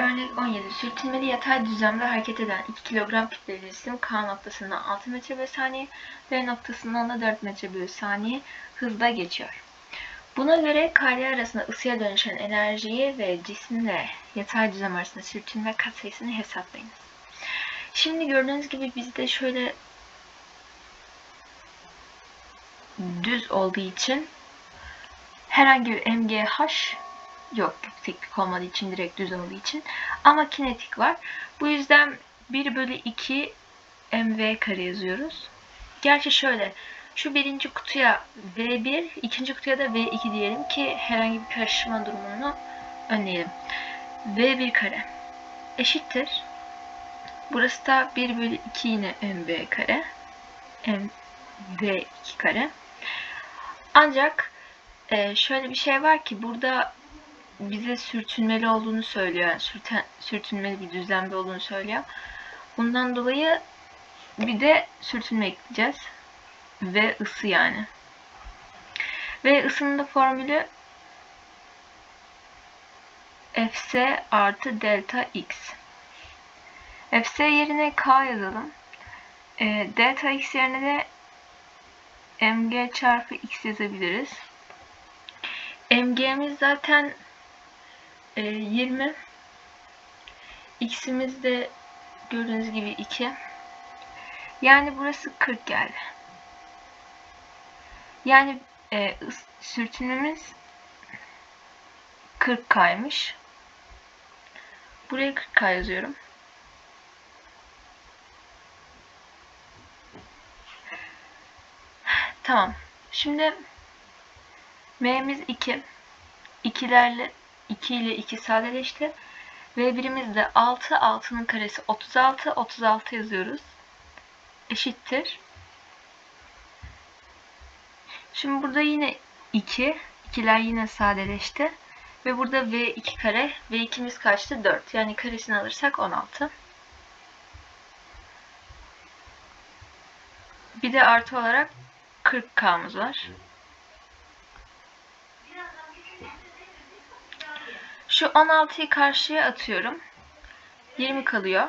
Örnek 17. Sürtünmeli yatay düzlemde hareket eden 2 kilogram kütleli cisim K noktasından 6 metre bölü saniye, B noktasından da 4 metre bölü saniye hızla geçiyor. Buna göre kare arasında ısıya dönüşen enerjiyi ve cisimle yatay düzlem arasında sürtünme katsayısını hesaplayınız. Şimdi gördüğünüz gibi bizde şöyle düz olduğu için herhangi bir MGH yok yükseklik olmadığı için direkt düz olduğu için ama kinetik var. Bu yüzden 1 bölü 2 mv kare yazıyoruz. Gerçi şöyle şu birinci kutuya V1, ikinci kutuya da V2 diyelim ki herhangi bir karışma durumunu önleyelim. V1 kare eşittir. Burası da 1 bölü 2 yine mv kare. mv2 kare. Ancak e, şöyle bir şey var ki burada bize sürtünmeli olduğunu söylüyor. Yani sürten, sürtünmeli bir düzlemde olduğunu söylüyor. Bundan dolayı bir de sürtünme ekleyeceğiz. Ve ısı yani. Ve ısının da formülü Fs artı delta x. Fs yerine K yazalım. E, delta x yerine de mg çarpı x yazabiliriz. mg'miz zaten e, 20. x'imiz de gördüğünüz gibi 2. Yani burası 40 geldi. Yani e, sürtünmemiz 40 kaymış. Buraya 40 k yazıyorum. Tamam. Şimdi m'miz 2. 2'lerle 2 ile 2 sadeleşti. Ve birimiz de 6. 6'nın karesi 36. 36 yazıyoruz. Eşittir. Şimdi burada yine 2. 2'ler yine sadeleşti. Ve burada V2 kare. V2'miz kaçtı? 4. Yani karesini alırsak 16. Bir de artı olarak 40K'mız var. Şu 16'yı karşıya atıyorum. 20 kalıyor.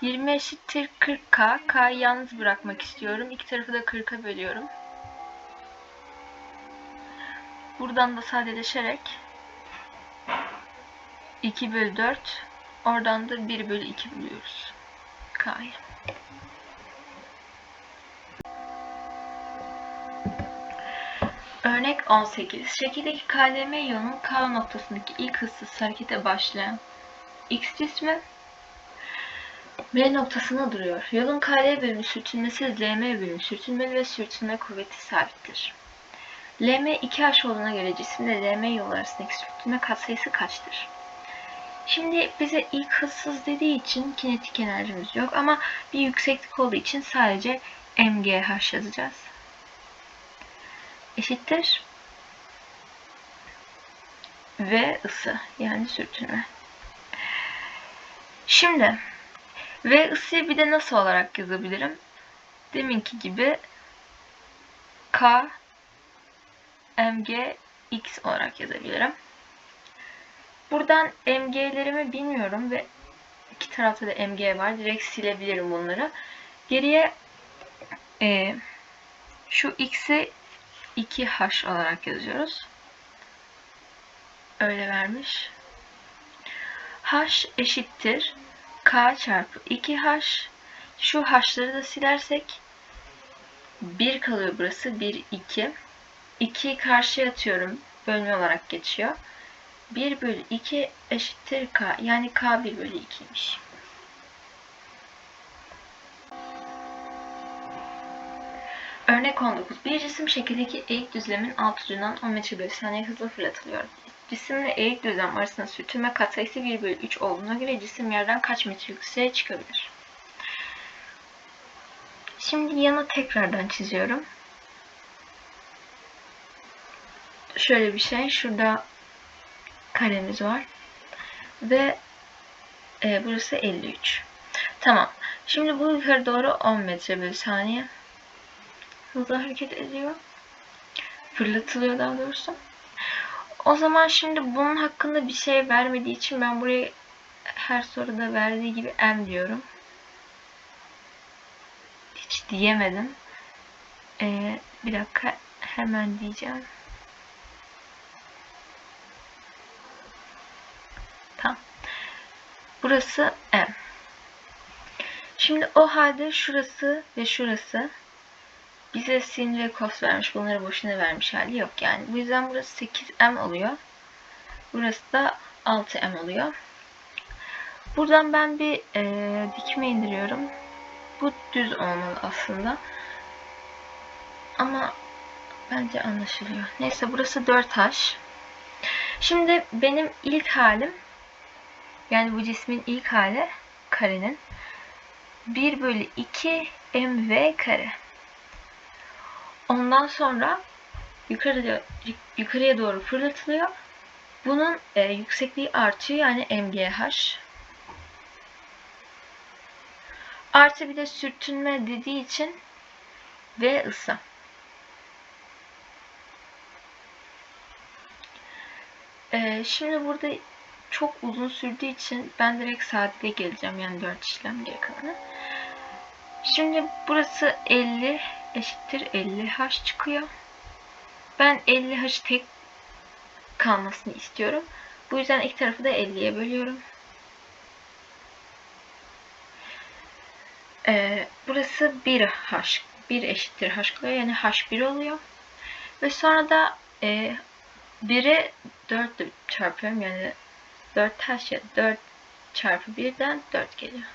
20 eşittir 40K. K'yı yalnız bırakmak istiyorum. İki tarafı da 40'a bölüyorum. Buradan da sadeleşerek 2 bölü 4 oradan da 1 bölü 2 buluyoruz. K'yı. Örnek 18. Şekildeki KLM yolunun K noktasındaki ilk hızsız harekete başlayan X cismi M noktasına duruyor. Yolun KL bölümü sürtünmesiz LM bölümü sürtünmeli ve sürtünme kuvveti sabittir. LM 2H olduğuna göre cisimle LM yolu arasındaki sürtünme katsayısı kaçtır? Şimdi bize ilk hızsız dediği için kinetik enerjimiz yok ama bir yükseklik olduğu için sadece MGH yazacağız eşittir V ısı yani sürtünme. Şimdi V ısıyı bir de nasıl olarak yazabilirim? Deminki gibi K mg x olarak yazabilirim. Buradan mg'lerimi bilmiyorum ve iki tarafta da mg var. Direkt silebilirim bunları. Geriye e, şu x'i 2H olarak yazıyoruz. Öyle vermiş. H eşittir K çarpı 2H. Şu H'ları da silersek 1 kalıyor burası. 1, 2. 2'yi karşıya atıyorum. Bölme olarak geçiyor. 1 bölü 2 eşittir K. Yani K 1 bölü 2'ymiş. Örnek 19. Bir cisim şekildeki eğik düzlemin alt ucundan 10 metre bölü saniye hızla fırlatılıyor. Cisimle eğik düzlem arasında sürtünme katsayısı 1 bölü 3 olduğuna göre cisim yerden kaç metre yükseğe çıkabilir? Şimdi yana tekrardan çiziyorum. Şöyle bir şey. Şurada karemiz var. Ve e, burası 53. Tamam. Şimdi bu yukarı doğru 10 metre bölü saniye hızla hareket ediyor. Fırlatılıyor daha doğrusu. O zaman şimdi bunun hakkında bir şey vermediği için ben buraya her soruda verdiği gibi M diyorum. Hiç diyemedim. Ee, bir dakika hemen diyeceğim. Tamam. Burası M. Şimdi o halde şurası ve şurası bize sin ve cos vermiş. Bunları boşuna vermiş hali yok yani. Bu yüzden burası 8m oluyor. Burası da 6m oluyor. Buradan ben bir e, dikme indiriyorum. Bu düz olmalı aslında. Ama bence anlaşılıyor. Neyse burası 4h. Şimdi benim ilk halim yani bu cismin ilk hali karenin 1 bölü 2 mv kare. Ondan sonra yukarıya, yukarıya doğru fırlatılıyor. Bunun e, yüksekliği artıyor yani mgh. Artı bir de sürtünme dediği için v ısı. E, şimdi burada çok uzun sürdüğü için ben direkt saatte geleceğim. Yani 4 işlem geri kalanı. Şimdi burası 50 eşittir 50H çıkıyor. Ben 50H tek kalmasını istiyorum. Bu yüzden iki tarafı da 50'ye bölüyorum. Ee, burası 1H. 1 eşittir H kalıyor. Yani H1 oluyor. Ve sonra da e, 1'e 4 çarpıyorum. Yani 4 taş ya 4 çarpı 1'den 4 geliyor.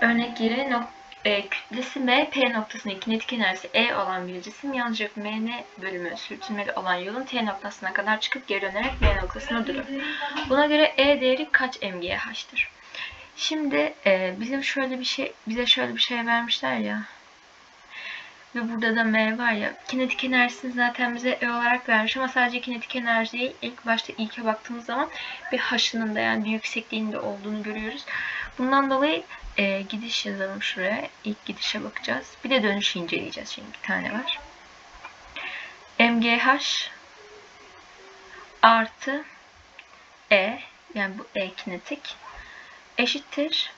Örnek yeri nok e, kütlesi M, P noktasındaki kinetik enerjisi E olan bir cisim yalnızca MN bölümü sürtünmeli olan yolun T noktasına kadar çıkıp geri dönerek B noktasında durur. Buna göre E değeri kaç mgH'tır? Şimdi e, bizim şöyle bir şey bize şöyle bir şey vermişler ya. Ve burada da M var ya. Kinetik enerjisini zaten bize E olarak vermiş ama sadece kinetik enerjiyi ilk başta ilke baktığımız zaman bir H'ının da yani bir yüksekliğinde olduğunu görüyoruz. Bundan dolayı e, gidiş yazalım şuraya. İlk gidişe bakacağız. Bir de dönüş inceleyeceğiz. Şimdi bir tane var. MGH artı E yani bu E kinetik eşittir.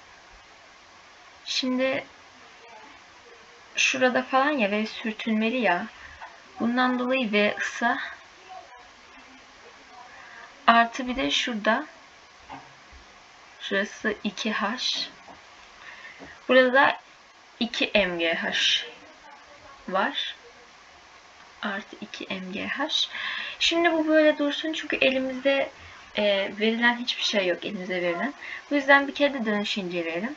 Şimdi şurada falan ya V sürtünmeli ya. Bundan dolayı V ısı artı bir de şurada şurası 2H burada da 2 mgh var. Artı 2 mgh şimdi bu böyle dursun çünkü elimizde e, verilen hiçbir şey yok elimize verilen. Bu yüzden bir kere de dönüş inceleyelim.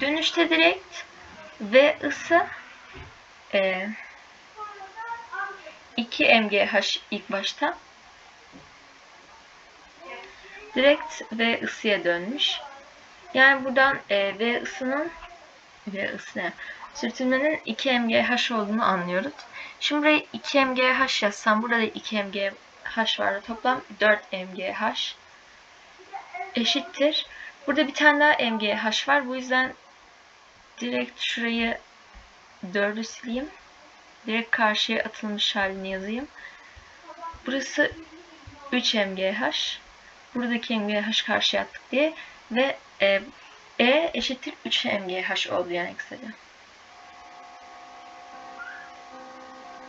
Dönüşte direkt V ısı e, 2 mgh ilk başta direkt V ısıya dönmüş. Yani buradan e, V ısının V ısı ne? Sürtünmenin 2 mgh olduğunu anlıyoruz. Şimdi buraya 2 mgh yazsam burada da 2 mgh var. Toplam 4 mgh eşittir. Burada bir tane daha mgh var. Bu yüzden direkt şurayı 4'ü sileyim. Direkt karşıya atılmış halini yazayım. Burası 3 mgh. Buradaki mgh karşıya attık diye ve e, e eşittir 3 mgh oldu yani kısaca.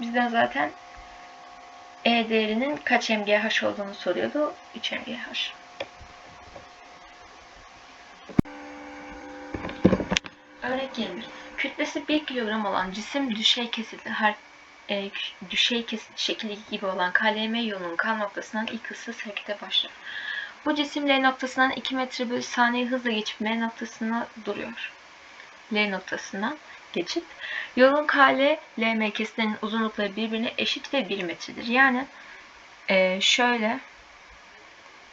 Bizden zaten E değerinin kaç mgh olduğunu soruyordu. 3 mgh. Örnek 21. Kütlesi 1 kilogram olan cisim düşey kesitli her e, düşey kesit şekilli gibi olan KLM yolunun K noktasından ilk hızsız harekete başlar. Bu cisim L noktasından 2 metre bölü saniye hızla geçip M noktasına duruyor. L noktasından geçip yolun KL, LM kesitlerinin uzunlukları birbirine eşit ve 1 metredir. Yani e, şöyle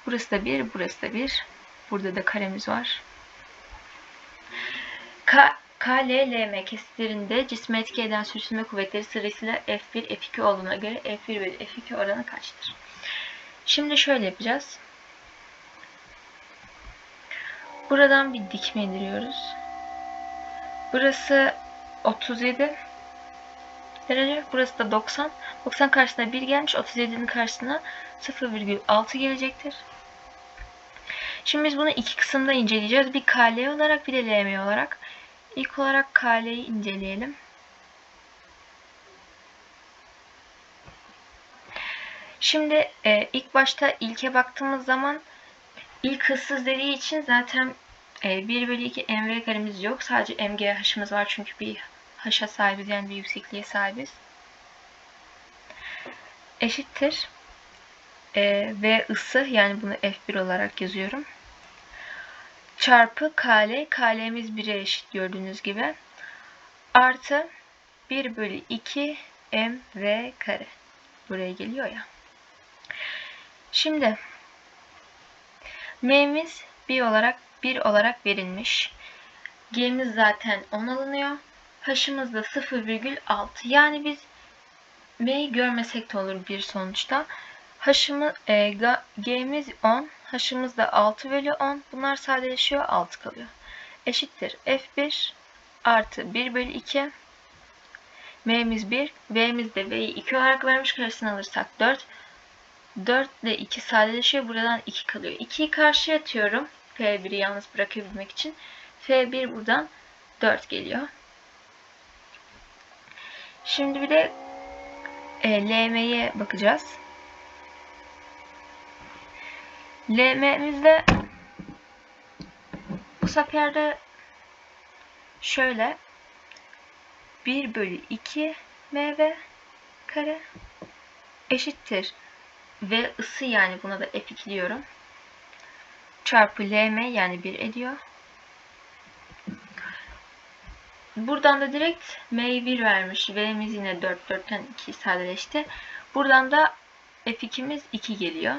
burası da 1, burası da 1. Burada da karemiz var. K, KLLM kesitlerinde cisme etki eden sürtünme kuvvetleri sırasıyla F1, F2 olduğuna göre F1 ve F2 oranı kaçtır? Şimdi şöyle yapacağız. Buradan bir dikme indiriyoruz. Burası 37 derece. Burası da 90. 90 karşısına 1 gelmiş. 37'nin karşısına 0,6 gelecektir. Şimdi biz bunu iki kısımda inceleyeceğiz. Bir KL olarak bir de LM olarak. İlk olarak KL'yi inceleyelim. Şimdi e, ilk başta ilke baktığımız zaman ilk hızsız dediği için zaten e, 1 bölü 2 mv karemiz yok. Sadece mgh'ımız var çünkü bir h'a sahibiz yani bir yüksekliğe sahibiz. Eşittir. E, v ısı yani bunu f1 olarak yazıyorum. Çarpı kl. kl'miz 1'e eşit gördüğünüz gibi. Artı 1 bölü 2 mv kare. Buraya geliyor ya. Şimdi m'miz 1 olarak 1 olarak verilmiş. G'miz zaten 10 alınıyor. H'ımız da 0,6. Yani biz M'yi görmesek de olur bir sonuçta. H'ımız, e, G'miz 10. H'ımız da 6 bölü 10. Bunlar sadeleşiyor. 6 kalıyor. Eşittir. F1 artı 1 bölü 2. M'miz 1. V'miz de V'yi 2 olarak vermiş. Karşısına alırsak 4. 4 ile 2 sadeleşiyor. Buradan 2 kalıyor. 2'yi karşıya atıyorum. F1'i yalnız bırakabilmek için. F1 buradan 4 geliyor. Şimdi bir de e, LM'ye bakacağız. LM'mizde bu sefer de şöyle 1 bölü 2 mv kare eşittir ve ısı yani buna da F2 diyorum. Çarpı LM yani 1 ediyor. Buradan da direkt M'yi 1 vermiş. V'miz yine 4. 4'ten 2 sadeleşti. Buradan da F2'miz 2 geliyor.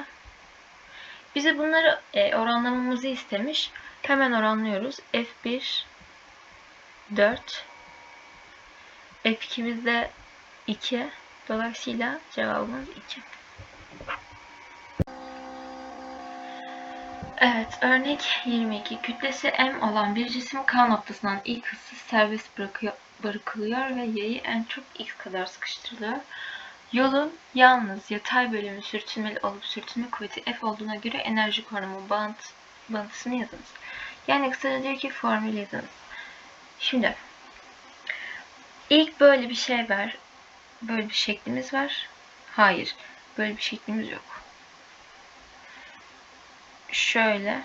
Bize bunları e, oranlamamızı istemiş. Hemen oranlıyoruz. F1 4 F2'miz de 2. Dolayısıyla cevabımız 2. Evet, örnek 22. Kütlesi m olan bir cisim K noktasından ilk hızsız serbest bırakıyor, bırakılıyor ve yayı en çok x kadar sıkıştırılıyor. Yolun yalnız yatay bölümü sürtünmeli olup sürtünme kuvveti F olduğuna göre enerji konumu bant, bantısını yazınız. Yani kısaca diyor ki formül yazınız. Şimdi ilk böyle bir şey var. Böyle bir şeklimiz var. Hayır. Böyle bir şeklimiz yok şöyle.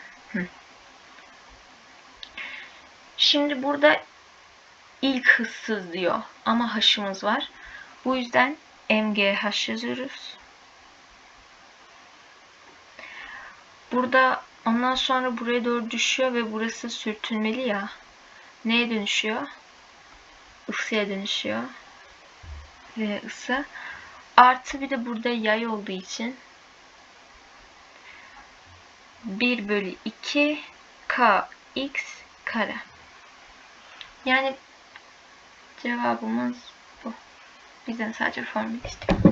Şimdi burada ilk hızsız diyor ama haşımız var. Bu yüzden MGH yazıyoruz. Burada ondan sonra buraya doğru düşüyor ve burası sürtünmeli ya. Neye dönüşüyor? Isıya dönüşüyor. Ve ısı. Artı bir de burada yay olduğu için 1 bölü 2 kx kare. Yani cevabımız bu. Bizden sadece formül istiyor.